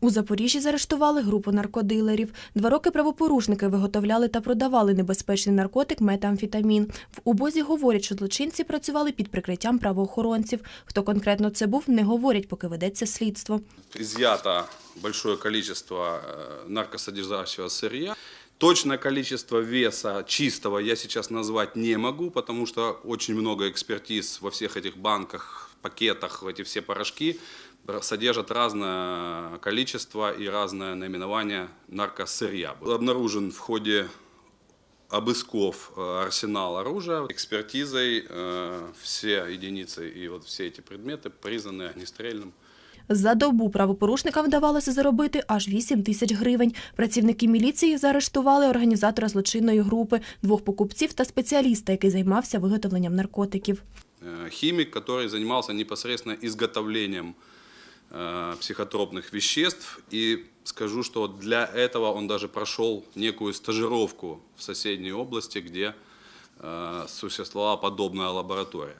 У Запоріжжі заарештували групу наркодилерів. Два роки правопорушники виготовляли та продавали небезпечний наркотик метамфетамін. В убозі говорять, що злочинці працювали під прикриттям правоохоронців. Хто конкретно це був, не говорять, поки ведеться слідство. изъято большое количество э, наркосодержащего сырья. Точное количество веса чистого я сейчас назвать не могу, потому что очень много экспертиз во всех этих банках, пакетах, эти все порошки содержат разное количество и разное наименование наркосырья. Был обнаружен в ходе обысков э, арсенал оружия. Экспертизой э, все единицы и вот все эти предметы признаны огнестрельным. За добу правопорушникам вдавалося заробити аж 8 тисяч гривень. Працівники міліції заарештували організатора злочинної групи, двох покупців та спеціаліста, який займався виготовленням наркотиків. Э, химик, который занимался непосредственно изготовлением э, психотропных веществ. И скажу, что для этого он даже прошел некую стажировку в соседней области, где э, существовала подобная лаборатория.